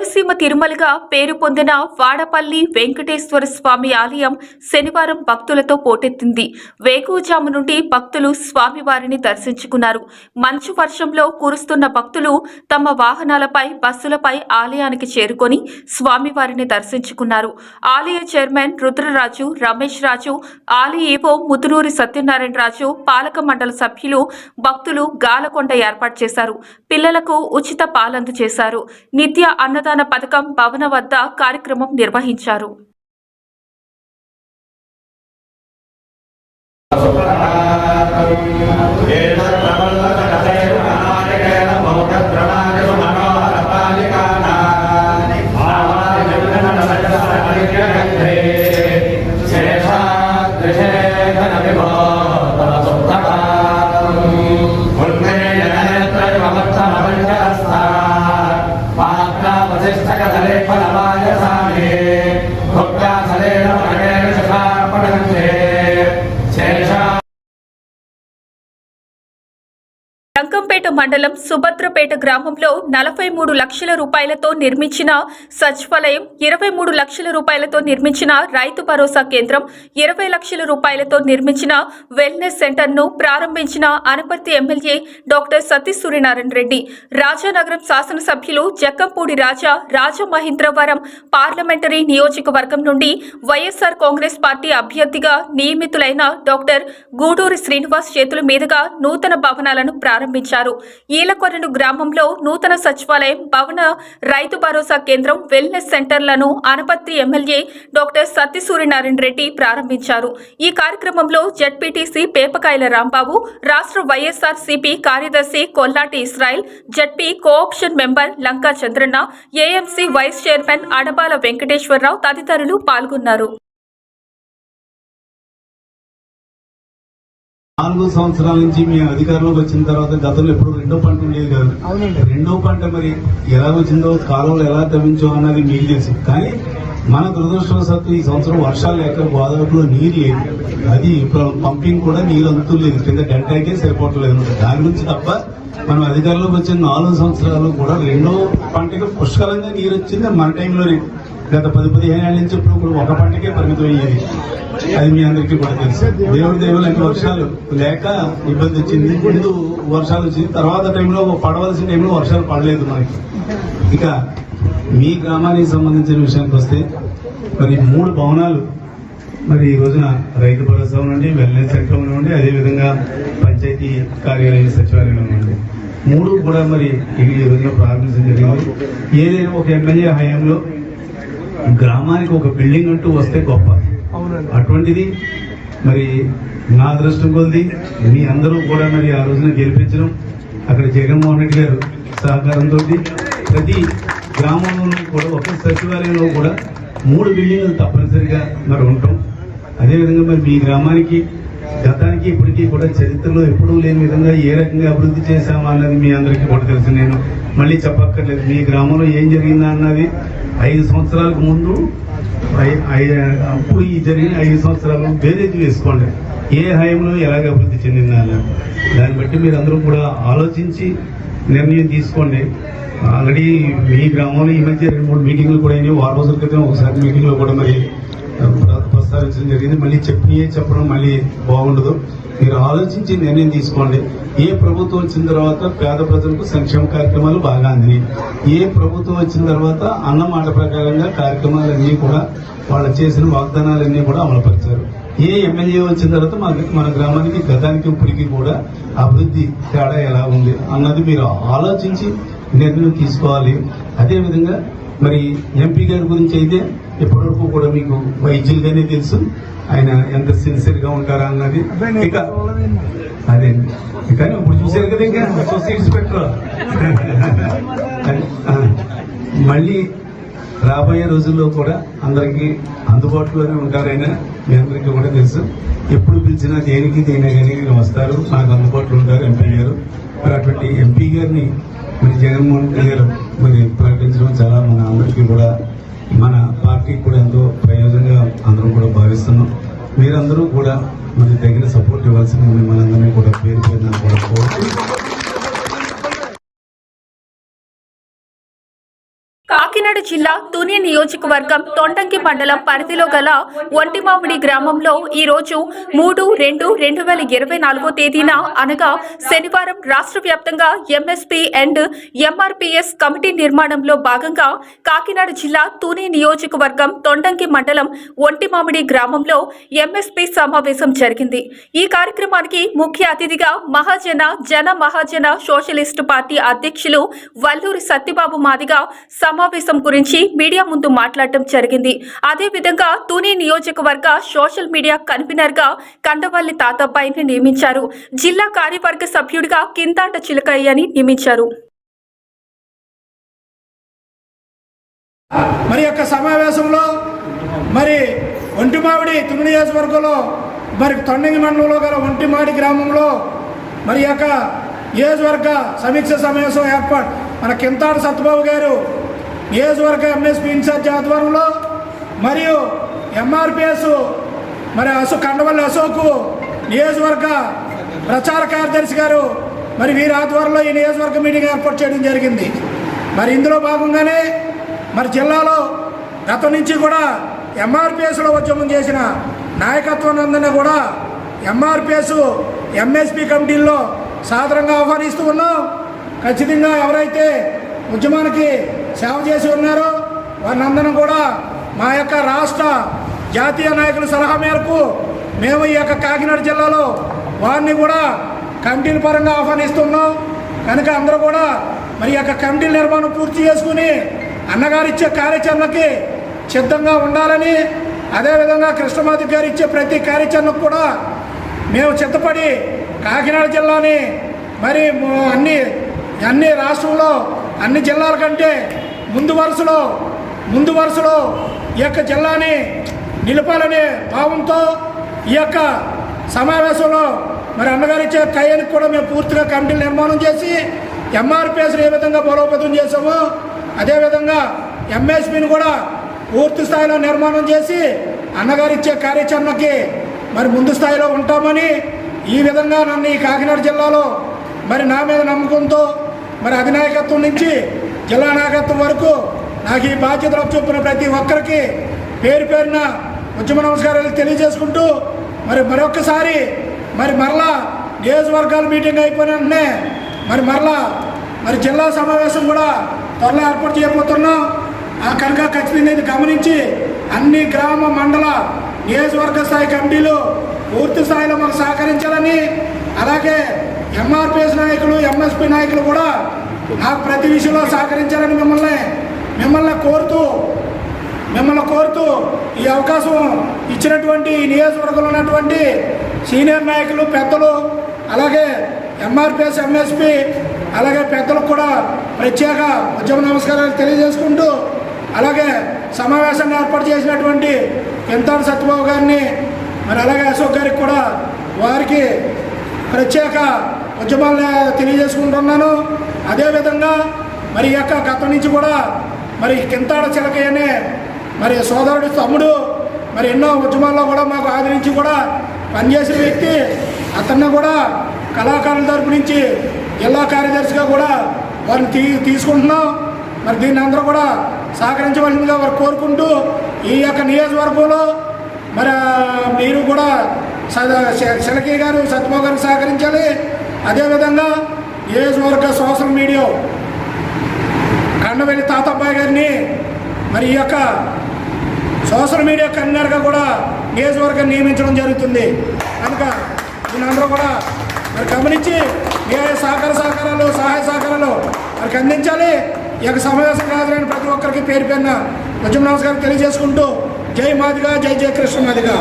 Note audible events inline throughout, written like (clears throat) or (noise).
Konaseema తిరుమలగా పేరు పొందిన వాడపల్లి వెంకటేశ్వర స్వామి ఆలయం శనివారం భక్తులతో పోటెత్తింది. వేకువజాము నుండి భక్తులు స్వామివారిని దర్శించుకున్నారు. మంచు వర్షంలో కురుస్తున్న భక్తులు తమ వాహనాలపై బస్సులపై ఆలయానికి చేరుకొని స్వామివారిని దర్శించుకున్నారు. ఆలయ చైర్మన్ రుద్రరాజు రమేష్ రాజు ఆలయ ఈవో ముదునూరి సత్యనారాయణ రాజు పాలక మండలి సభ్యులు భక్తులు గాలకొండ ఏర్పాటు చేశారు. పిల్లలకు ఉచిత పాలందు చేశారు. నిత్య అన్నదాన పథకం భవన వద్ద కార్యక్రమం నిర్వహించారు Yeah. రంగంపేట మండలం సుభద్రపేట గ్రామంలో నలభై మూడు లక్షల రూపాయలతో నిర్మించిన సచివాలయం ఇరవై మూడు లక్షల రూపాయలతో నిర్మించిన రైతు భరోసా కేంద్రం ఇరవై లక్షల రూపాయలతో నిర్మించిన వెల్నెస్ సెంటర్ను ప్రారంభించిన అనపర్తి ఎమ్మెల్యే డాక్టర్ సతీష్ సూర్యనారాయణ రెడ్డి రాజానగరం శాసనసభ్యులు జక్కంపూడి రాజా రాజమహేంద్రవరం పార్లమెంటరీ నియోజకవర్గం నుండి వైఎస్ఆర్ కాంగ్రెస్ పార్టీ అభ్యర్థిగా నియమితులైన డాక్టర్ గూడూరి శ్రీనివాస్ చేతుల మీదుగా నూతన భవనాలను ప్రారంభించారు. ఈలకొరను గ్రామంలో నూతన సచివాలయం భవన రైతు భరోసా కేంద్రం వెల్నెస్ సెంటర్లను అనపత్రి ఎమ్మెల్యే డాక్టర్ సత్యసూర్యనారాయణ రెడ్డి ప్రారంభించారు. ఈ కార్యక్రమంలో జడ్పీటీసీ పేపకాయల రాంబాబు రాష్ట్ర వైఎస్ఆర్ సిపి కార్యదర్శి Kollati Israel ZP co option member Lanka Chandranna AMC vice chairman Adabala Venkateswararao తదితరులు పాల్గొన్నారు. నాలుగు సంవత్సరాల నుంచి మీ అధికారంలోకి వచ్చిన తర్వాత గతంలో ఎప్పుడు రెండో పంట ఉండేది కాదు. రెండో పంట మరి ఎలా వచ్చిందో కాలువలు ఎలా తవ్వించో అన్నది మీకు తెలుసు. కానీ మన దురదృష్టవశాత్తు ఈ సంవత్సరం వర్షాలు లేక గోదావరిలో నీరు లేదు. అది ఇప్పుడు పంపింగ్ కూడా నీరు అందుతులేదు. కింద డెల్టాకే సరిపోవట్లేదు దాని గురించి తప్ప మనం అధికారంలోకి వచ్చిన నాలుగు సంవత్సరాలు కూడా రెండో పంటకి పుష్కలంగా నీరు వచ్చింది మన టైంలోనే. గత పది పదిహేను ఏళ్ళ నుంచి ఇప్పుడు కూడా ఒక పంటకే పరిమితం అయ్యేది అది మీ అందరికీ కూడా తెలుసు. దేవుడి దేవులకి వర్షాలు లేక ఇబ్బంది వచ్చింది. ముందు వర్షాలు వచ్చింది తర్వాత టైంలో పడవలసిన టైంలో వర్షాలు పడలేదు మనకి. ఇక మీ గ్రామానికి సంబంధించిన విషయానికి వస్తే మరి మూడు భవనాలు మరి ఈ రోజున రైతు భరోసా నుండి వెల్నెస్ సెంటర్ ఉండండి అదేవిధంగా పంచాయతీ కార్యాలయం సచివాలయం ఉండండి. మూడు కూడా మరి ఈ రోజున ప్రారంభించడం జరిగింది. ఏదైనా ఒక ఎమ్మెల్యే హయాంలో గ్రామానికి ఒక బిల్డింగ్ అంటూ వస్తే గొప్ప. అటువంటిది మరి నా అదృష్టం కొద్ది మీ అందరూ కూడా మరి ఆ రోజున గెలిపించడం అక్కడ జగన్మోహన్ రెడ్డి గారు సహకారంతో ప్రతి గ్రామంలోనూ కూడా ఒక సచివాలయంలో కూడా మూడు బిల్డింగ్లు తప్పనిసరిగా మరి ఉంటాం. అదేవిధంగా మరి మీ గ్రామానికి గతానికి ఇప్పటికీ కూడా చరిత్రలో ఎప్పుడూ లేని విధంగా ఏ రకంగా అభివృద్ధి చేశామా అన్నది మీ అందరికీ కూడా తెలుసు. నేను మళ్ళీ చెప్పక్కర్లేదు. మీ గ్రామంలో ఏం జరిగిందా అన్నది ఐదు సంవత్సరాలకు ముందు ఐ- ఐ- అప్పుడు ఈ జరిగిన ఐదు సంవత్సరాలు బేరేజ్ వేసుకోండి. ఏ హయాంలో ఎలాగ అభివృద్ధి చెందిందా దాన్ని బట్టి మీరు అందరూ కూడా ఆలోచించి నిర్ణయం తీసుకోండి. ఆల్రెడీ మీ గ్రామంలో ఈ మధ్య రెండు మూడు మీటింగ్లు కూడా అయినాయి. వారం రోజుల క్రితం ఒకసారి మీటింగ్లో కూడా మరి ప్రస్తావించడం జరిగింది. మళ్ళీ చెప్పి చెప్పడం మళ్ళీ బాగుండదు. మీరు ఆలోచించి నిర్ణయం తీసుకోండి. ఏ ప్రభుత్వం వచ్చిన తర్వాత పేద ప్రజలకు సంక్షేమ కార్యక్రమాలు బాగా అందినాయి. ఏ ప్రభుత్వం వచ్చిన తర్వాత అన్న మాట ప్రకారంగా కార్యక్రమాలన్నీ కూడా వాళ్ళు చేసిన వాగ్దానాలన్నీ కూడా అమలుపరిచారు. ఏ ఎమ్మెల్యే వచ్చిన తర్వాత మన మన గ్రామానికి గతానికి ఇప్పటికి కూడా అభివృద్ధి తేడా ఎలా ఉంది అన్నది మీరు ఆలోచించి నిర్ణయం తీసుకోవాలి. అదేవిధంగా మరి ఎంపీ గారి గురించి అయితే ఇప్పటివరకు కూడా మీకు వైద్యులుగానే తెలుసు. ఆయన ఎంత సిన్సియర్గా ఉంటారా అన్నది. ఇక అదే కానీ ఇప్పుడు చూశారు కదా ఇంకా సీట్స్ పెట్టరు మళ్ళీ రాబోయే రోజుల్లో కూడా అందరికీ అందుబాటులోనే ఉంటారైనా మీ అందరికీ కూడా తెలుసు. ఎప్పుడు పిలిచినా దేనికి దేని కానీ వస్తారు. నాకు అందుబాటులో ఉంటారు ఎంపీ గారు. అటువంటి ఎంపీ గారిని మరి జగన్మోహన్ రెడ్డి గారు మరి ప్రకటించడం చాలా మన అందరికీ కూడా మన పార్టీకి కూడా ఎంతో ప్రయోజనంగా అందరం కూడా భావిస్తున్నాం. మీరందరూ కూడా మరి తగిన సపోర్ట్ ఇవ్వాల్సిన మిమ్మల్ని అందరినీ కూడా పేరు పేరున కూడా కాకినాడ జిల్లా తుని నియోజకవర్గం తొండంకి మండలం పరిధిలో గల ఒంటిమామిడి గ్రామంలో ఈ రోజు మూడు రెండు రెండు వేల ఇరవై నాలుగో తేదీన అనగా శనివారం రాష్ట్ర వ్యాప్తంగా ఎంఎస్పీ అండ్ ఎంఆర్పీఎస్ కమిటీ నిర్మాణంలో భాగంగా కాకినాడ జిల్లా తుని నియోజకవర్గం తొండంకి మండలం ఒంటిమామిడి గ్రామంలో ఎంఎస్పీ సమావేశం జరిగింది. ఈ కార్యక్రమానికి ముఖ్య అతిథిగా మహాజన జన మహాజన సోషలిస్టు పార్టీ అధ్యక్షులు వల్లూరి సత్యబాబు మాదిగా సమావేశం గురించి మీడియా ముందు మాట్లాడటం జరిగింది. అదేవిధంగా తూనే నియోజకవర్గ సోషల్ మీడియా కన్వీనర్గా కండవల్లి తాతబ్బాయిని నియమించారు. జిల్లా కార్యవర్గ సభ్యుడిగా కింతాంట చిలకయ్యని నియమించారు. మరి యొక్క సమావేశంలో మరి ఒంటిమావిడి తుని నియోజకవర్గంలో మరి తొండంగి మండలంలో గల ఒంటిమాడి గ్రామంలో మరి యొక్క నియోజకవర్గ సమీక్ష సమావేశం ఏర్పాటు మన కింతాడు సత్యబాబు గారు నియోజకవర్గ ఎంఎస్పీ ఇన్ఛార్జ్ ఆధ్వర్యంలో మరియు ఎంఆర్పిఎస్ మరి అశో కండవల్లి అశోక్ నియోజకవర్గ ప్రచార కార్యదర్శి గారు మరి వీరి ఆధ్వర్యంలో ఈ నియోజకవర్గ మీటింగ్ ఏర్పాటు చేయడం జరిగింది. మరి ఇందులో భాగంగానే మరి జిల్లాలో గతం నుంచి కూడా ఎంఆర్పిఎస్లో ఉద్యమం చేసిన నాయకత్వాన్ని అందరినీ కూడా ఎంఆర్పిఎస్ ఎంఎస్పి కమిటీల్లో సాధారణంగా ఆహ్వానిస్తూ ఉన్నాం. ఖచ్చితంగా ఎవరైతే ఉద్యమానికి సేవ చేసి ఉన్నారు. వారిని కూడా మా యొక్క రాష్ట్ర జాతీయ నాయకుల సలహా మేరకు మేము ఈ యొక్క కాకినాడ జిల్లాలో వారిని కూడా కమిటీల పరంగా ఆహ్వానిస్తున్నాం. కనుక అందరూ కూడా మరి యొక్క కమిటీల నిర్మాణం పూర్తి చేసుకుని అన్నగారిచ్చే కార్యాచరణకి సిద్ధంగా ఉండాలని అదేవిధంగా కృష్ణమాధి గారు ఇచ్చే ప్రతి కార్యాచరణకు కూడా మేము చిత్తపడి కాకినాడ జిల్లాని మరి అన్ని అన్ని రాష్ట్రంలో అన్ని జిల్లాల కంటే ముందు వరుసలో ముందు వరుసలో ఈ యొక్క జిల్లాని నిలపాలనే భావంతో ఈ యొక్క సమావేశంలో మరి అన్నగారు ఇచ్చే కయ్యానికి కూడా మేము పూర్తిగా కమిటీలు నిర్మాణం చేసి ఎంఆర్పిఎస్ని ఏ విధంగా బలోపేతం చేసామో అదేవిధంగా ఎంఎస్పిని కూడా పూర్తి స్థాయిలో నిర్మాణం చేసి అన్నగారు ఇచ్చే కార్యాచరణకి మరి ముందు స్థాయిలో ఉంటామని ఈ విధంగా నన్ను ఈ కాకినాడ జిల్లాలో మరి నా మీద నమ్మకంతో మరి అధినాయకత్వం నుంచి జిల్లా నాయకత్వం వరకు నాకు ఈ బాధ్యతలు చూపిన ప్రతి ఒక్కరికి పేరు పేరున ఉద్యమ నమస్కారాలు తెలియజేసుకుంటూ మరి మరొకసారి మరి మరలా నియోజకవర్గాల మీటింగ్ అయిపోయిన వెంటనే మరి మరలా మరి జిల్లా సమావేశం కూడా త్వరలో ఏర్పాటు చేయబోతున్నాం. ఆ కనుక ఖచ్చితంగా ఇది గమనించి అన్ని గ్రామ మండల నియోజకవర్గ స్థాయి కమిటీలు పూర్తి స్థాయిలో మాకు సహకరించాలని అలాగే ఎంఆర్పిఎస్ నాయకులు ఎంఎస్పి నాయకులు కూడా నాకు ప్రతి విషయంలో సహకరించాలని మిమ్మల్ని మిమ్మల్ని కోరుతూ మిమ్మల్ని కోరుతూ ఈ అవకాశం ఇచ్చినటువంటి ఈ నియోజకవర్గంలో ఉన్నటువంటి సీనియర్ నాయకులు పెద్దలు అలాగే ఎంఆర్పిఎస్ ఎంఎస్పి అలాగే పెద్దలకు కూడా ప్రత్యేక ఉద్యమ నమస్కారాలు తెలియజేసుకుంటూ అలాగే సమావేశాన్ని ఏర్పాటు చేసినటువంటి కింతాడు సత్యబాబు గారిని మరి అలాగే అశోక్ గారికి కూడా వారికి ప్రత్యేక ఉద్యమాలను తెలియజేసుకుంటున్నాను. అదేవిధంగా మరి యొక్క గత నుంచి కూడా మరి కింతాడ చిలకయ్య అనే మరి సోదరుడు తమ్ముడు మరి ఎన్నో ఉద్యమాల్లో కూడా మాకు ఆదరించి కూడా పనిచేసిన వ్యక్తి. అతన్ని కూడా కళాకారుల తరపు నుంచి జిల్లా కార్యదర్శిగా కూడా వారిని తీ తీసుకుంటున్నాం. మరి దీన్ని అందరూ కూడా సహకరించవలసిందిగా వారు కోరుకుంటూ ఈ యొక్క నియోజకవర్గంలో మరి మీరు కూడా శిలకీ గారు సత్యమో గారు సహకరించాలి. అదేవిధంగా నియోజకవర్గ సోషల్ మీడియా కండవెల్లి తాతబ్బాయి గారిని మరి ఈ యొక్క సోషల్ మీడియా కన్వీనర్గా కూడా నియోజకవర్గం నియమించడం జరుగుతుంది. కనుక దీనందరూ కూడా మరి గమనించి ఏ సహకార సహకారాలు సహాయ సహకారాలు వారికి అందించాలి. ఈ యొక్క సమావేశం హాజరైన ప్రతి ఒక్కరికి పేరు పేరున నమస్కారం తెలియజేసుకుంటూ జై మాదిగా జై జయ కృష్ణ మాదిగా.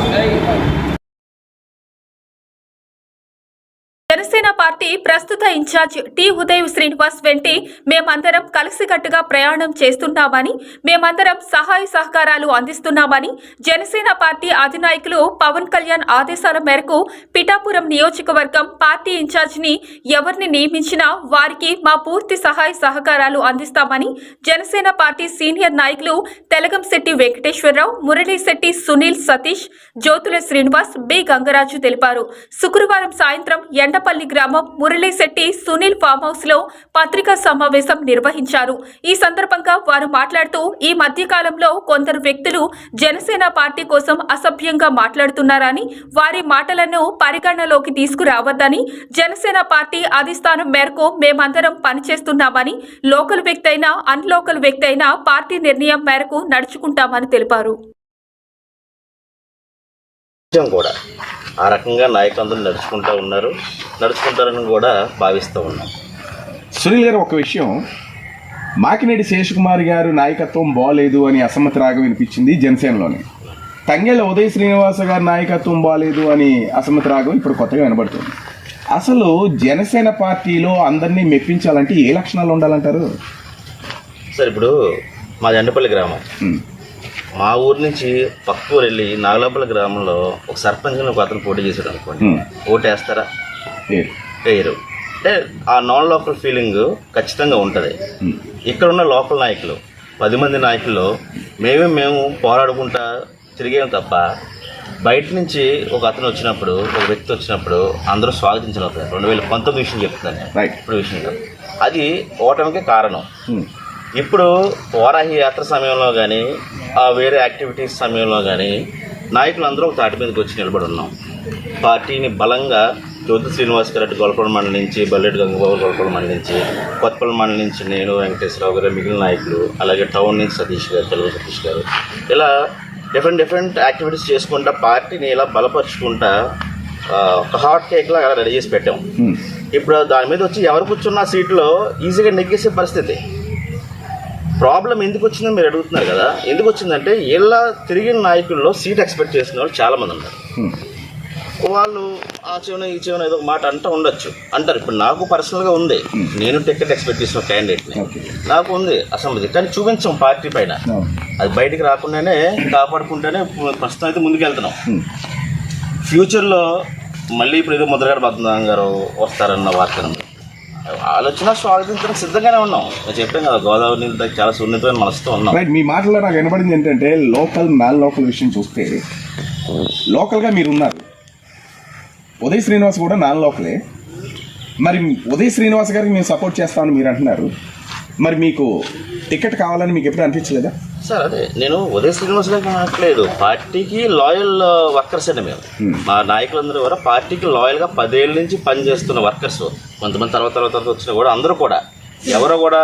పార్టీ ప్రస్తుత ఇన్ఛార్జ్ టి ఉదయ్ శ్రీనివాస్ వెంటి మేమందరం కలిసికట్టుగా ప్రయాణం చేస్తున్నామని మేమందరం సహాయ సహకారాలు అందిస్తున్నామని జనసేన పార్టీ అధినాయకులు పవన్ కళ్యాణ్ ఆదేశాల మేరకు పిఠాపురం నియోజకవర్గం పార్టీ ఇన్ఛార్జిని ఎవరిని నియమించినా వారికి మా పూర్తి సహాయ సహకారాలు అందిస్తామని జనసేన పార్టీ సీనియర్ నాయకులు తెలగంశెట్టి వెంకటేశ్వరరావు మురళీశెట్టి సునీల్ సతీష్ జ్యోతుల శ్రీనివాస్ బి గంగరాజు తెలిపారు. శుక్రవారం సాయంత్రం ఎండపల్లి గ్రామం మురళీశెట్టి సునీల్ ఫామ్ హౌస్లో పత్రికా సమావేశం నిర్వహించారు. ఈ సందర్భంగా వారు మాట్లాడుతూ ఈ మధ్య కాలంలో కొందరు వ్యక్తులు జనసేన పార్టీ కోసం అసభ్యంగా మాట్లాడుతున్నారని వారి మాటలను పరిగణనలోకి తీసుకురావద్దని జనసేన పార్టీ అధిష్టానం మేరకు మేమందరం పనిచేస్తున్నామని లోకల్ వ్యక్తి అయినా అన్లోకల్ వ్యక్తి అయినా పార్టీ నిర్ణయం మేరకు నడుచుకుంటామని తెలిపారు. నిజం కూడా. ఆ రకంగా నాయకులందరూ నడుచుకుంటూ ఉన్నారు. నడుచుకుంటారని కూడా భావిస్తూ ఉన్నాం. సునీల్ గారు ఒక విషయం. మాకినేడి శేషకుమార్ గారు నాయకత్వం బాలేదు అని అసమ్మతి రాగం వినిపించింది జనసేనలోని. తంగేళ్ళ ఉదయ్ శ్రీనివాస గారి నాయకత్వం బాలేదు అని అసమ్మతి రాగం ఇప్పుడు కొత్తగా వినబడుతుంది. అసలు జనసేన పార్టీలో అందరినీ మెప్పించాలంటే ఏ లక్షణాలు ఉండాలంటారు? సార్ ఇప్పుడు మాది ఎండపల్లి గ్రామం. మా ఊరు నుంచి పక్క ఊరు వెళ్ళి నాగలాపల్లి గ్రామంలో ఒక సర్పంచ్ ఒక అతను పోటీ చేశాడు అనుకోండి. ఓటు వేస్తారా. వేయరు. అంటే ఆ నాన్ లోకల్ ఫీలింగ్ ఖచ్చితంగా ఉంటుంది. ఇక్కడ ఉన్న లోకల్ నాయకులు పది మంది నాయకుల్లో మేమే మేము పోరాడుకుంటా తిరిగాం తప్ప బయట నుంచి ఒక అతను వచ్చినప్పుడు ఒక వ్యక్తి వచ్చినప్పుడు అందరూ స్వాగతించలేకపోయారు. రెండు వేల పంతొమ్మిది విషయం చెప్తాను నేను. రైట్ ఇప్పుడు విషయం కాదు అది ఓటమికి కారణం. ఇప్పుడు వారాహి యాత్ర సమయంలో కానీ ఆ వేరే యాక్టివిటీస్ సమయంలో కానీ నాయకులందరూ ఒక తాటి మీదకి వచ్చి నిలబడి ఉన్నాం. పార్టీని బలంగా జ్యోతి శ్రీనివాస్ గారు గొల్పల మండలి నుంచి బల్లెడ్డి గంగబాబు గొల్పల మండలి నుంచి కొత్తపల్లి మండలి నుంచి నేను వెంకటేశ్వరరావు గారు మిగిలిన నాయకులు అలాగే టౌన్ నుంచి సతీష్ గారు తెలుగు సతీష్ గారు ఇలా డిఫరెంట్ డిఫరెంట్ యాక్టివిటీస్ చేసుకుంటా పార్టీని ఇలా బలపరుచుకుంటా ఒక హాట్ కేక్ లాగా రెడీ చేసి పెట్టాం. ఇప్పుడు దాని మీద వచ్చి ఎవరు కూర్చున్న సీట్లో ఈజీగా నెగ్గేసే పరిస్థితి. ప్రాబ్లం ఎందుకు వచ్చిందని మీరు అడుగుతున్నారు కదా. ఎందుకు వచ్చిందంటే ఇలా తిరిగిన నాయకుల్లో సీట్ ఎక్స్పెక్ట్ చేసిన వాళ్ళు చాలా మంది ఉన్నారు వాళ్ళు ఆ చెవున ఈ చెవున ఏదో ఒక మాట అంటూ ఉండొచ్చు. అంటారు ఇప్పుడు నాకు పర్సనల్గా ఉంది. నేను టికెట్ ఎక్స్పెక్ట్ చేసిన క్యాండిడేట్ని. నాకు ఉంది అసెంబ్లీ కానీ చూపించాం పార్టీ పైన. అది బయటికి రాకుండానే కాపాడుకుంటేనే ప్రస్తుతం అయితే ముందుకు వెళ్తున్నాం. ఉమ్, ఫ్యూచర్లో మళ్ళీ ఇప్పుడు ఏదో ముద్రగాడ పద్మనాభం గారు వస్తారన్న వార్త ఉంది. ఆలోచన స్వాగతించడానికి సిద్ధంగానే ఉన్నాం. చెప్పాం కదా గోదావరి నీళ్ళు చాలా సున్నితమైన మనసుతో ఉన్నాం. రైట్ మీ మాటలో నాకు వినబడింది ఏంటంటే లోకల్ మ్యాల్ లోకల్ విషయం చూస్తే లోకల్గా మీరు ఉన్నారు ఉదయ్ శ్రీనివాస్ కూడా నాన్ లోకలే మరి ఉదయ్ శ్రీనివాస్ గారికి మేము సపోర్ట్ చేస్తామని మీరు అంటున్నారు. మరి మీకు టికెట్ కావాలని మీకు ఎప్పుడు అనిపించలేదా? సార్ అదే నేను ఉదయ శ్రీనివాస్ గారికి అనట్లేదు పార్టీకి లాయల్ వర్కర్స్ అండి మేము. మా నాయకులందరూ కూడా పార్టీకి లాయల్గా పదేళ్ళ నుంచి పనిచేస్తున్న వర్కర్స్. కొంతమంది తర్వాత తర్వాత తర్వాత వచ్చినా కూడా అందరూ కూడా. ఎవరో కూడా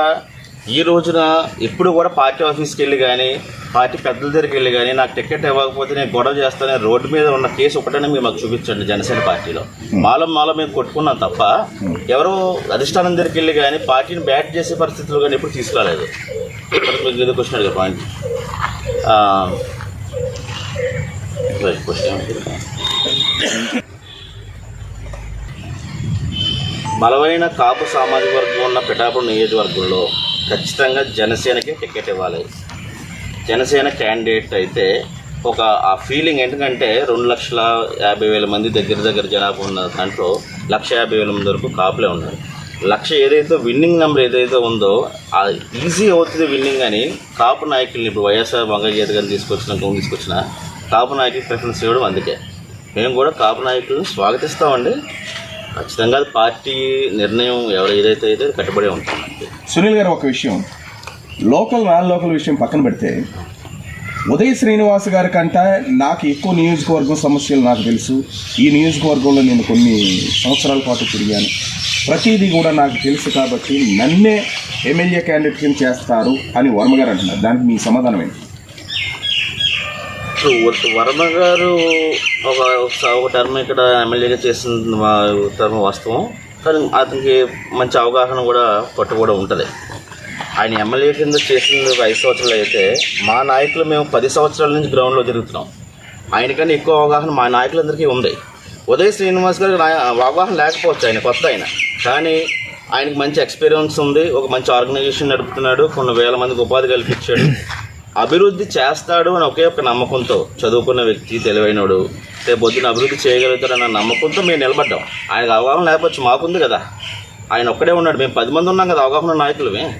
ఈ రోజున ఎప్పుడు కూడా పార్టీ ఆఫీస్కి వెళ్ళి కానీ పార్టీ పెద్దల దగ్గరికి వెళ్ళి కానీ నాకు టికెట్ ఇవ్వకపోతే నేను గొడవ చేస్తానని రోడ్డు మీద ఉన్న కేసు ఒకటనే మీరు మాకు చూపించండి జనసేన పార్టీలో. మాలో మాలో మేము కొట్టుకున్నాం తప్ప ఎవరో అధిష్టానం దగ్గరికి వెళ్ళి కానీ పార్టీని బ్యాట్ చేసే పరిస్థితులు కానీ ఎప్పుడు తీసుకురాలేదు. మీకు క్వశ్చన్ అడిగారు? పాయింట్ క్వశ్చన్ బలమైన కాపు సామాజిక వర్గం ఉన్న పిఠాపురం నియోజకవర్గంలో ఖచ్చితంగా జనసేనకి టికెట్ ఇవ్వాలి. జనసేన క్యాండిడేట్ అయితే ఒక ఆ ఫీలింగ్ ఎందుకంటే రెండు లక్షల యాభై వేల మంది దగ్గర దగ్గర జనాభా ఉన్న దాంట్లో లక్ష యాభై వేల మంది వరకు కాపులే ఉన్నారు. లక్ష ఏదైతే విన్నింగ్ నెంబర్ ఏదైతే ఉందో ఆ ఈజీ అవుతుంది విన్నింగ్ అని కాపు నాయకుల్ని ఇప్పుడు వైఎస్ఆర్ వంగగీత గారిని తీసుకొచ్చిన గౌన్ తీసుకొచ్చిన కాపు నాయకులు ప్రిఫరెన్స్ ఇవ్వడం అందుకే. మేము కూడా కాపు నాయకులను స్వాగతిస్తామండి. ఖచ్చితంగా పార్టీ నిర్ణయం ఎవరు ఏదైతే అయితే కట్టుబడి ఉంటుంది సునీల్ గారు ఒక విషయం. లోకల్ నాన్ లోకల్ విషయం పక్కన పెడితే ఉదయ్ శ్రీనివాస్ గారి కంటే నాకు ఎక్కువ నియోజకవర్గం సమస్యలు నాకు తెలుసు. ఈ నియోజకవర్గంలో నేను కొన్ని సంవత్సరాల పాటు తిరిగాను. ప్రతిదీ కూడా నాకు తెలుసు కాబట్టి నన్నే ఎమ్మెల్యే క్యాండిడేట్ కింద చేస్తారు అని వర్మ గారు అంటున్నారు. దానికి మీ సమాధానం ఏంటి? ఇప్పుడు వర్మ గారు ఒక ఒక టర్మ్ ఇక్కడ ఎమ్మెల్యేగా చేసిన టర్మ్ వాస్తవం. కానీ అతనికి మంచి అవగాహన కూడా పట్టు కూడా ఉంటుంది. ఆయన ఎమ్మెల్యే కింద చేసిన ఒక ఐదు సంవత్సరాలు అయితే మా నాయకులు మేము పది సంవత్సరాల నుంచి గ్రౌండ్లో తిరుగుతున్నాం. ఆయనకన్నా ఎక్కువ అవగాహన మా నాయకులందరికీ ఉంది. ఉదయ్ శ్రీనివాస్ గారికి అవగాహన లేకపోవచ్చు ఆయన కొత్త ఆయన. కానీ ఆయనకి మంచి ఎక్స్పీరియన్స్ ఉంది ఒక మంచి ఆర్గనైజేషన్ నడుపుతున్నాడు కొన్ని వేల మందికి ఉపాధి కల్పించాడు. అభివృద్ధి చేస్తాడు అని ఒకే ఒక నమ్మకంతో చదువుకున్న వ్యక్తి తెలివైనడు. రేపు పొద్దున అభివృద్ధి చేయగలుగుతాడన్న నమ్మకంతో మేము నిలబడ్డాం. ఆయనకు అవగాహన లేకపోవచ్చు మాకుంది కదా. ఆయన ఒక్కడే ఉన్నాడు. మేము పది మంది ఉన్నాం కదా అవగాహన ఉన్న నాయకులమే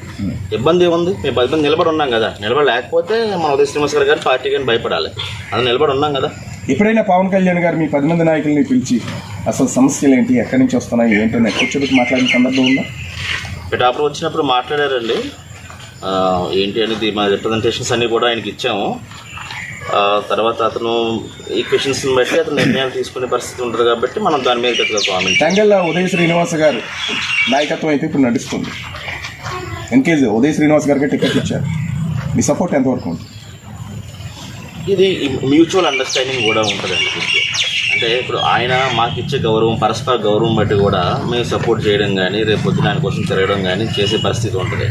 ఇబ్బంది ఏముంది మేము పది మంది నిలబడి ఉన్నాం కదా. నిలబడి లేకపోతే మన ఉదయ శ్రీనివాస్ గారు గారు పార్టీ కానీ భయపడాలి. అది నిలబడి ఉన్నాం కదా. ఎప్పుడైనా పవన్ కళ్యాణ్ గారు మీ పది మంది నాయకుల్ని పిలిచి అసలు సమస్యలు ఏంటి ఎక్కడి నుంచి వస్తున్నాయి ఏంటని కూర్చోబెట్టి మాట్లాడిన సందర్భం ఉందా? పిఠాపురం వచ్చినప్పుడు మాట్లాడారండి. ఏంటి అనేది మా రిప్రజెంటేషన్స్ అన్నీ కూడా ఆయనకి ఇచ్చాము. తర్వాత అతను ఈ క్వశ్చన్స్ని బట్టి అతను నిర్ణయాలు తీసుకునే పరిస్థితి ఉంటుంది కాబట్టి మనం దాని మీద పెద్దగా కామెంట్ టంగెళ్ళ ఉదయ్ శ్రీనివాస్ గారు నాయకత్వం అయితే ఇప్పుడు నడుస్తుంది. ఇన్కేజ్ ఉదయ్ శ్రీనివాస్ గారికి టికెట్ ఇచ్చారు. మీ సపోర్ట్ ఎంతవరకు ఉంటుంది? ఇది మ్యూచువల్ అండర్స్టాండింగ్ కూడా ఉంటుందండి. అంటే ఇప్పుడు ఆయన మాకు ఇచ్చే గౌరవం పరస్పర గౌరవం బట్టి కూడా మేము సపోర్ట్ చేయడం కానీ రేపు పొద్దున ఆయన కోసం తిరగడం కానీ చేసే పరిస్థితి ఉంటుంది.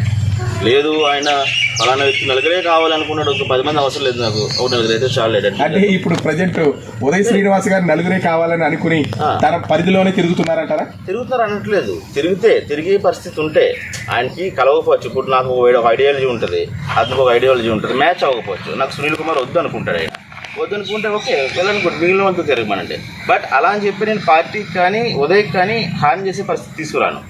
లేదు ఆయన ఫలానా వ్యక్తి నలుగురే కావాలనుకున్నాడు. ఒక పది మంది అవసరం లేదు నాకు. ఒక నలుగురు అయితే చాలు అంటే ఇప్పుడు ప్రజెంట్ ఉదయ్ శ్రీనివాస్ గారు నలుగురే కావాలని అనుకుని. తన పరిధిలోనే తిరుగుతున్నారంటారా? తిరుగుతారు అనట్లేదు. తిరిగితే తిరిగే పరిస్థితి ఉంటే ఆయనకి కలవకపోవచ్చు. ఇప్పుడు నాకు ఒక ఐడియాలజీ ఉంటుంది. అతనికి ఒక ఐడియాలజీ ఉంటుంది. మ్యాచ్ అవ్వకపోవచ్చు. నాకు సునీల్ కుమార్ వద్దు అనుకుంటాడు ఆయన. వద్దు అనుకుంటే ఓకే వెళ్ళనుకోండి మిగిలిన వంతు తిరగమనండి. బట్ అలా అని చెప్పి నేను పార్టీకి కానీ ఉదయ్కి కానీ హాని చేసే పరిస్థితి తీసుకురాను.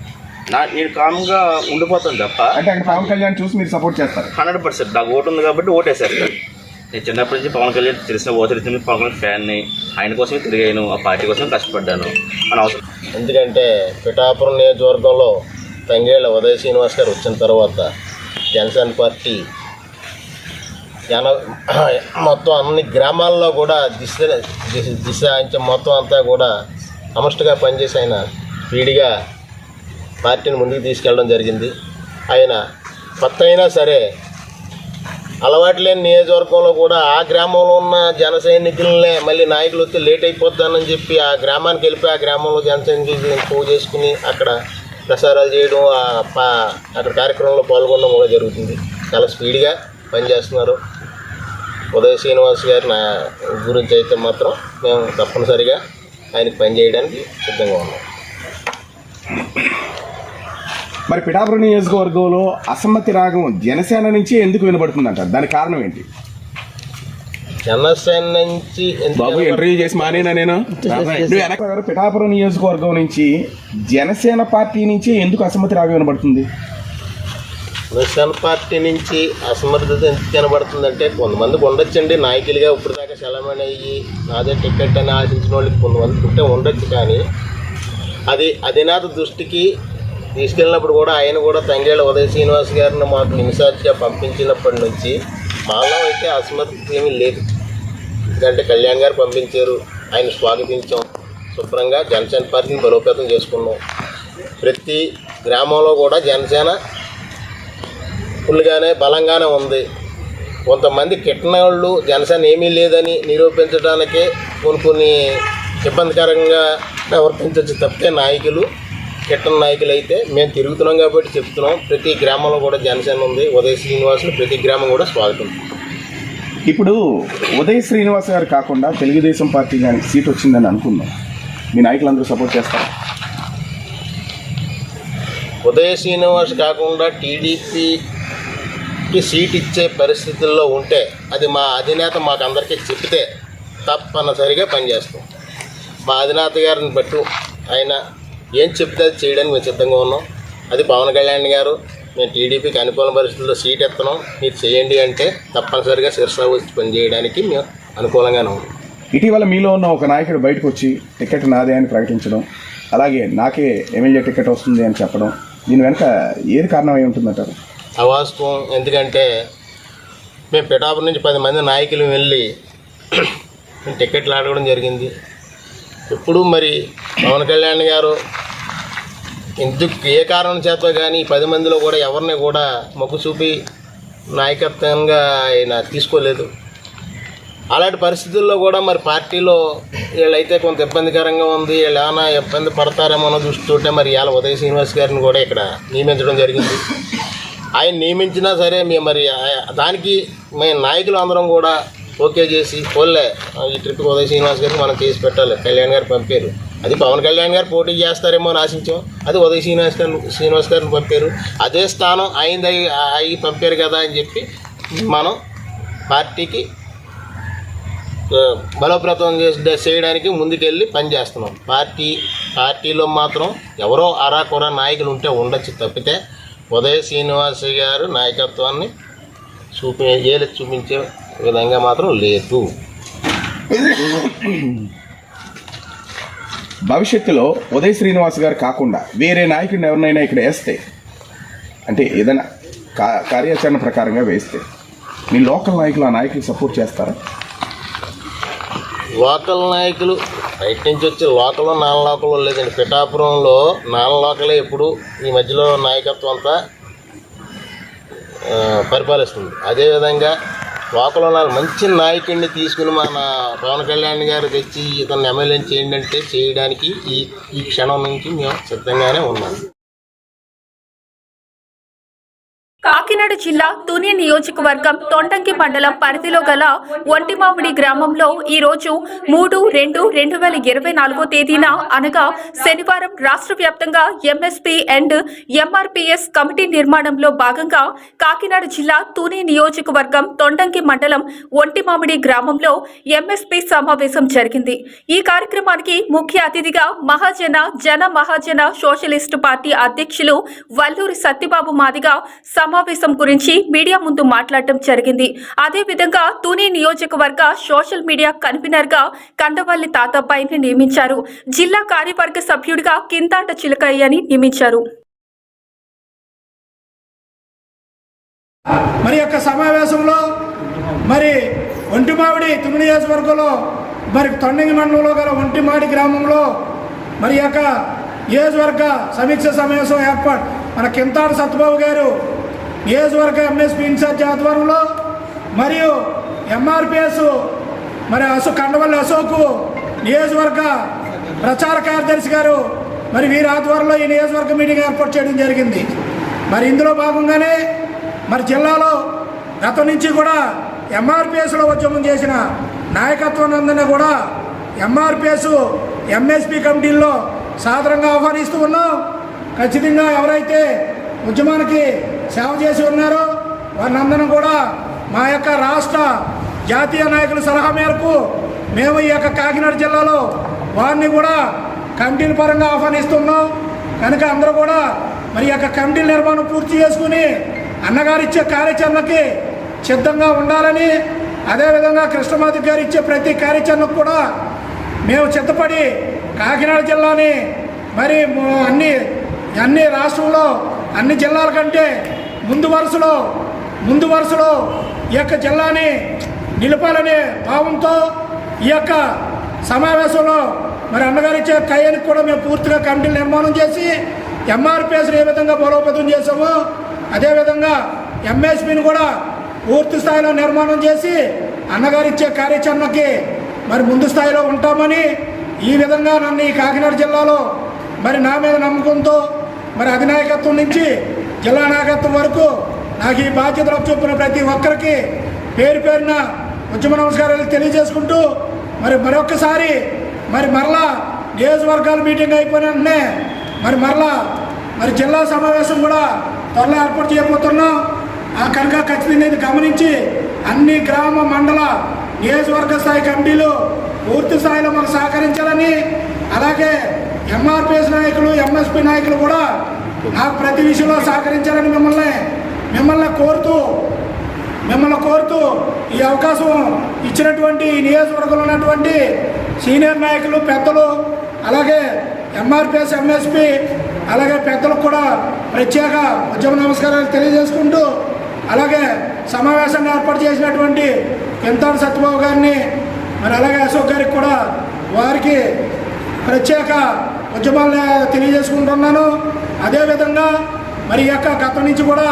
నా నేను కామ్గా ఉండిపోతాను తప్ప అంటే అక్కడ పవన్ కళ్యాణ్ చూసి మీరు సపోర్ట్ చేస్తారు. Hundred percent. నాకు ఓటు ఉంది కాబట్టి ఓటేశారు. నేను చిన్నప్పటి నుంచి పవన్ కళ్యాణ్ తెలిసిన ఓటు పవన్ కళ్యాణ్ ఫ్యాన్ని ఆయన కోసమే తిరిగాను ఆ పార్టీ కోసం కష్టపడ్డాను. మన అవసరం ఎందుకంటే పిఠాపురం నియోజకవర్గంలో తంగేళ్ళ ఉదయ శ్రీనివాస్ గారు వచ్చిన తర్వాత జనసేన పార్టీ జన (clears throat) మొత్తం అన్ని గ్రామాల్లో కూడా దిశ దిశ మొత్తం అంతా కూడా సమష్టిగా పనిచేసి ఆయన స్పీడ్గా పార్టీని ముందుకు తీసుకెళ్ళడం జరిగింది. ఆయన కొత్త అయినా సరే అలవాటు లేని నియోజకవర్గంలో కూడా ఆ గ్రామంలో ఉన్న జన సైనికులనే మళ్ళీ నాయకులు వస్తే లేట్ అయిపోతానని చెప్పి ఆ గ్రామానికి వెళ్ళిపోయి ఆ గ్రామంలో జన సైనికులు పోగు చేసుకుని అక్కడ ప్రసారాలు చేయడం అక్కడ కార్యక్రమంలో పాల్గొనడం కూడా జరుగుతుంది. చాలా స్పీడ్గా పనిచేస్తున్నారు. ఉదయ శ్రీనివాస్ గారి నా గురించి అయితే మాత్రం మేము తప్పనిసరిగా ఆయనకి పనిచేయడానికి సిద్ధంగా ఉన్నాం. మరి పిఠాపురం నియోజకవర్గంలో అసమ్మతి రాగం జనసేన నుంచి ఎందుకు వినబడుతుందంటారు? దానికి కారణం ఏంటి? జనసేన నుంచి ఎందుకు బాబు ఇంటర్వ్యూ చేసి మానేనా నేను? నువ్వు వెనక గారు పిఠాపురం నియోజకవర్గం నుంచి జనసేన పార్టీ నుంచి ఎందుకు అసమ్మతి రాగం వినబడుతుంది? జనసేన పార్టీ నుంచి అసమర్థత ఎందుకు కనబడుతుందంటే కొంతమందికి ఉండొచ్చండి. నాయకులుగా ఇప్పుడు దాకా సెలమని అయ్యి నాదే టికెట్ అని ఆశించిన వాళ్ళకి కొంతమంది ఉంటే ఉండొచ్చు కానీ అది అధినేత దృష్టికి తీసుకెళ్ళినప్పుడు కూడా ఆయన కూడా తంగేళ్ళ ఉదయ శ్రీనివాస్ గారిని మాకు ఇన్ఛార్జ్గా పంపించినప్పటి నుంచి మాలో అయితే అసమర్థత ఏమీ లేదు. ఎందుకంటే కళ్యాణ్ గారు పంపించారు ఆయన స్వాగతించాం శుభ్రంగా జనసేన పార్టీని బలోపేతం చేసుకున్నాం. ప్రతి గ్రామంలో కూడా జనసేన ఫుల్గానే బలంగానే ఉంది. కొంతమంది కిట్టనోళ్ళు జనసేన ఏమీ లేదని నిరూపించడానికే కొన్ని కొన్ని ఇబ్బందికరంగా ప్రవర్తించవచ్చు తప్పితే నాయకులు కిట్టన నాయకులు అయితే మేము తిరుగుతున్నాం కాబట్టి చెప్తున్నాం. ప్రతి గ్రామంలో కూడా జనసేన ఉంది. ఉదయ శ్రీనివాసులు ప్రతి గ్రామం కూడా స్వాగతం. ఇప్పుడు ఉదయ్ శ్రీనివాస్ గారు కాకుండా తెలుగుదేశం పార్టీ కానీ సీట్ వచ్చిందని అనుకుందాం. మీ నాయకులందరూ సపోర్ట్ చేస్తారు? ఉదయ శ్రీనివాస్ కాకుండా టీడీపీకి సీట్ ఇచ్చే పరిస్థితుల్లో ఉంటే అది మా అధినేత మాకు అందరికీ చెప్తే తప్పనిసరిగా పనిచేస్తాం. మా అధినేత గారిని బట్టు ఆయన ఏం చెప్తే అది చేయడానికి మేము సిద్ధంగా ఉన్నాం. అది పవన్ కళ్యాణ్ గారు మేము టీడీపీకి అనుకూల పరిస్థితుల్లో సీట్ ఎత్తనాం. మీరు చేయండి అంటే తప్పనిసరిగా శిరసా వచ్చి పనిచేయడానికి మేము అనుకూలంగానే ఉన్నాం. ఇటీవల మీలో ఉన్న ఒక నాయకుడు బయటకు వచ్చి టికెట్ నాదే అని ప్రకటించడం అలాగే నాకే ఎమ్మెల్యే టికెట్ వస్తుంది అని చెప్పడం దీని వెనుక ఏది కారణమై ఉంటుందంటారు? అవాస్తవం ఎందుకంటే మేము పిఠాపురం నుంచి పది మంది నాయకులు వెళ్ళి టికెట్లు అడగడం జరిగింది. ఇప్పుడు మరి పవన్ కళ్యాణ్ గారు ఎందుకు ఏ కారణం చేత కానీ పది మందిలో కూడా ఎవరిని కూడా మొక్కు చూపి నాయకత్వంగా ఆయన తీసుకోలేదు. అలాంటి పరిస్థితుల్లో కూడా మరి పార్టీలో వీళ్ళైతే కొంత ఇబ్బందికరంగా ఉంది. వీళ్ళు ఏమైనా ఇబ్బంది పడతారేమో చూస్తుంటే మరి ఇవాళ ఉదయ శ్రీనివాస్ గారిని కూడా ఇక్కడ నియమించడం జరిగింది. ఆయన నియమించినా సరే మేము మరి దానికి మేము నాయకులు అందరం కూడా ఓకే చేసి పోలే ఈ ట్రిప్ ఉదయ శ్రీనివాస్ గారికి మనం చేసి పెట్టాలి. కళ్యాణ్ గారు పంపారు. అది పవన్ కళ్యాణ్ గారు పోటీ చేస్తారేమో అని ఆశించాం. అది ఉదయ శ్రీనివాస్ గారు శ్రీనివాస్ గారిని పంపారు. అదే స్థానం అయింది అయి పంపారు కదా అని చెప్పి మనం పార్టీకి బలోప్రతం చేసి చేయడానికి ముందుకెళ్ళి పనిచేస్తున్నాం పార్టీ పార్టీలో మాత్రం ఎవరో అరాకొర నాయకులు ఉంటే ఉండొచ్చు తప్పితే ఉదయ శ్రీనివాస్ గారు నాయకత్వాన్ని చూపి ఏలు చూపించే విధంగా మాత్రం లేదు. భవిష్యత్తులో ఉదయ్ శ్రీనివాస్ గారు కాకుండా వేరే నాయకుడిని ఎవరినైనా ఇక్కడ వేస్తే అంటే ఏదైనా కా కార్యాచరణ ప్రకారంగా వేస్తే మీ లోకల్ నాయకులు ఆ నాయకులు సపోర్ట్ చేస్తారా? లోకల్ నాయకులు బయట నుంచి వచ్చి లోకల్ నాన్ లోకల్ లేదండి. పిఠాపురంలో నాన్ లోకలే ఎప్పుడు ఈ మధ్యలో నాయకత్వం అంతా పరిపాలిస్తుంది. అదేవిధంగా లోకల్ మంచి నాయకుడిని తీసుకుని మన పవన్ కళ్యాణ్ గారు తెచ్చి ఇతను ఎమ్మెల్యేని చేయండి అంటే చేయడానికి ఈ ఈ క్షణం నుంచి మేము సిద్ధంగానే ఉన్నాము కాకినాడ జిల్లా తుని నియోజకవర్గం తొండంకి మండలం పరిధిలో గల ఒంటిమామిడి గ్రామంలో ఈ రోజు మూడు రెండు రెండు వేల ఇరవై నాలుగో తేదీన అనగా శనివారం రాష్ట్ర వ్యాప్తంగా ఎంఎస్పీ అండ్ ఎంఆర్పీఎస్ కమిటీ నిర్మాణంలో భాగంగా కాకినాడ జిల్లా తుని నియోజకవర్గం తొండంకి మండలం ఒంటిమామిడి గ్రామంలో ఎంఎస్పీ సమావేశం జరిగింది. ఈ కార్యక్రమానికి ముఖ్య అతిథిగా మహాజన జన మహాజన సోషలిస్టు పార్టీ అధ్యక్షులు వల్లూరి సత్యబాబు మాదిగా సమావేశం గురించి మీడియా ముందు మాట్లాడటం జరిగింది. అదేవిధంగా తూనే నియోజకవర్గ సోషల్ మీడియా కన్వీనర్గా కండవల్లి తాతబ్బాయిని నియమించారు. జిల్లా కార్యవర్గ సభ్యుడిగా కింతాట చిలకయ్యని నియమించారు. మరి యొక్క సమావేశంలో మరి ఒంటిమావిడి తుమ్మి నియోజకవర్గంలో మరి తొండంగి మండలంలో గల ఒంటిమాడి గ్రామంలో మరి యొక్క నియోజకవర్గ సమీక్ష సమావేశం ఏర్పాటు మన కింతాడు సత్యబాబు గారు నియోజకవర్గ ఎంఎస్పీ ఇన్ఛార్జ్ ఆధ్వర్యంలో మరియు ఎంఆర్పిఎస్ మరి అశో కండవల్లి అశోక్ నియోజకవర్గ ప్రచార కార్యదర్శి గారు మరి వీరి ఆధ్వర్యంలో ఈ నియోజకవర్గ మీటింగ్ ఏర్పాటు చేయడం జరిగింది. మరి ఇందులో భాగంగానే మరి జిల్లాలో గతం నుంచి కూడా ఎంఆర్పిఎస్లో ఉద్యమం చేసిన నాయకత్వం అందరినీ కూడా ఎంఆర్పిఎస్ ఎంఎస్పి కమిటీల్లో సాధారణంగా ఆహ్వానిస్తూ ఉన్నాం. ఖచ్చితంగా ఎవరైతే ఉద్యమానికి సేవ చేసి ఉన్నారు. వారిని కూడా మా యొక్క రాష్ట్ర జాతీయ నాయకుల సలహా మేరకు మేము ఈ యొక్క కాకినాడ జిల్లాలో వారిని కూడా కమిటీల పరంగా ఆహ్వానిస్తున్నాం. కనుక అందరూ కూడా మరి యొక్క కమిటీల నిర్మాణం పూర్తి చేసుకుని అన్నగారు ఇచ్చే కార్యాచరణకి సిద్ధంగా ఉండాలని అదేవిధంగా కృష్ణమాధి గారు ఇచ్చే ప్రతి కార్యాచరణకు కూడా మేము చిత్తపడి కాకినాడ జిల్లాని మరి అన్ని అన్ని రాష్ట్రంలో అన్ని జిల్లాల కంటే ముందు వరుసలో ముందు వరుసలో ఈ యొక్క జిల్లాని నిలపాలనే భావంతో ఈ యొక్క సమావేశంలో మరి అన్నగారు ఇచ్చే కయ్యానికి కూడా మేము పూర్తిగా కమిటీలు నిర్మాణం చేసి ఎంఆర్పిఎస్ని ఏ విధంగా బలోపేతం చేసామో అదేవిధంగా ఎంఎస్పిని కూడా పూర్తి స్థాయిలో నిర్మాణం చేసి అన్నగారు ఇచ్చే కార్యాచరణకి మరి ముందు స్థాయిలో ఉంటామని ఈ విధంగా నన్ను ఈ కాకినాడ జిల్లాలో మరి నా మీద నమ్మకంతో మరి అధినాయకత్వం నుంచి జిల్లా నాయకత్వం వరకు నాకు ఈ బాధ్యతలు చూపిన ప్రతి ఒక్కరికి పేరు పేరున ఉద్యమ నమస్కారాలు తెలియజేసుకుంటూ మరి మరొకసారి మరి మరలా నియోజకవర్గాల మీటింగ్ అయిపోయిన వెంటనే మరి మరలా మరి జిల్లా సమావేశం కూడా త్వరలో ఏర్పాటు చేయబోతున్నాం. ఆ కనుక ఖచ్చితంగా ఇది గమనించి అన్ని గ్రామ మండల నియోజకవర్గ స్థాయి కమిటీలు పూర్తి స్థాయిలో మనకు సహకరించాలని అలాగే ఎంఆర్పిఎస్ నాయకులు ఎంఎస్పి నాయకులు కూడా నాకు ప్రతి విషయంలో సహకరించాలని మిమ్మల్ని మిమ్మల్ని కోరుతూ మిమ్మల్ని కోరుతూ ఈ అవకాశం ఇచ్చినటువంటి నియోజకవర్గంలో ఉన్నటువంటి సీనియర్ నాయకులు పెద్దలు అలాగే ఎంఆర్పిఎస్ ఎంఎస్పి అలాగే పెద్దలకు కూడా ప్రత్యేక ఉద్యమ నమస్కారాలు తెలియజేసుకుంటూ అలాగే సమావేశాన్ని ఏర్పాటు చేసినటువంటి కింతాడు సత్యబాబు గారిని మరి అలాగే అశోక్ గారికి కూడా వారికి ప్రత్యేక ఉద్యమాలను తెలియజేసుకుంటున్నాను. అదేవిధంగా మరి ఈ యొక్క గత నుంచి కూడా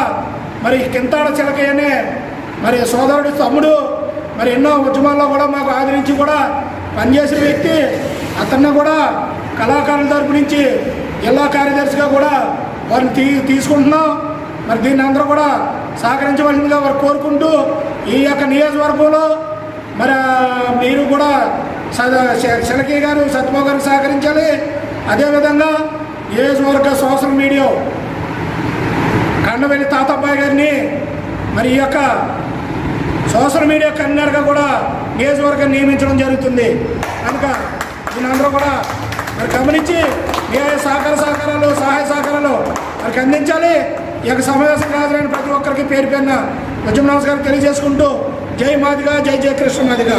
మరి కింతాడ చిలకయ్యనే మరి సోదరుడు తమ్ముడు మరి ఎన్నో ఉద్యమాల్లో కూడా మాకు ఆదరించి కూడా పనిచేసిన వ్యక్తి. అతన్ని కూడా కళాకారుల తరపు నుంచి జిల్లా కార్యదర్శిగా కూడా వారిని తీ తీసుకుంటున్నాం. మరి దీన్ని అందరూ కూడా సహకరించవలసిందిగా వారు కోరుకుంటూ ఈ యొక్క నియోజకవర్గంలో మరి మీరు కూడా శలకీ గారు సత్యబాబు గారు సహకరించాలి. అదేవిధంగా నియోజకవర్గ సోషల్ మీడియా కండవెల్లి తాతబ్బాయి గారిని మరి ఈ యొక్క సోషల్ మీడియా కన్వీనర్గా కూడా నియోజకవర్గం నియమించడం జరుగుతుంది. కనుక దీని అందరూ కూడా మరి గమనించి మీ సహకార సహకారాలు సహాయ సహకారాలు వారికి అందించాలి. ఈ యొక్క సమావేశం హాజరైన ప్రతి ఒక్కరికి పేరు పేరున ఉద్యమ నమస్కారం తెలియజేసుకుంటూ జై మాదిగా జై జయ కృష్ణ మాదిగా.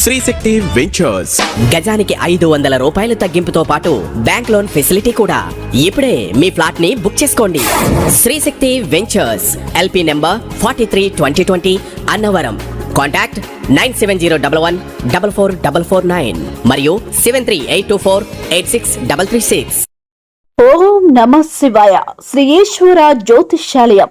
శ్రీశక్తి వెంచర్స్. గజానికి ఐదు వందల రూపాయలు తగ్గింపుతో పాటు బ్యాంక్ లోన్ ఫెసిలిటీ కూడా. ఇప్పుడే మీ ఫ్లాట్ని బుక్ చేసుకోండి. Srishakti ventures LP number forty three twenty twenty Annavaram. Contact nine seven zero double one double four double four nine మరియు seven three eight two four eight six double three six. ఓం నమ శివాయ. శ్రీ ఈశ్వర జ్యోతిష్యాలయం.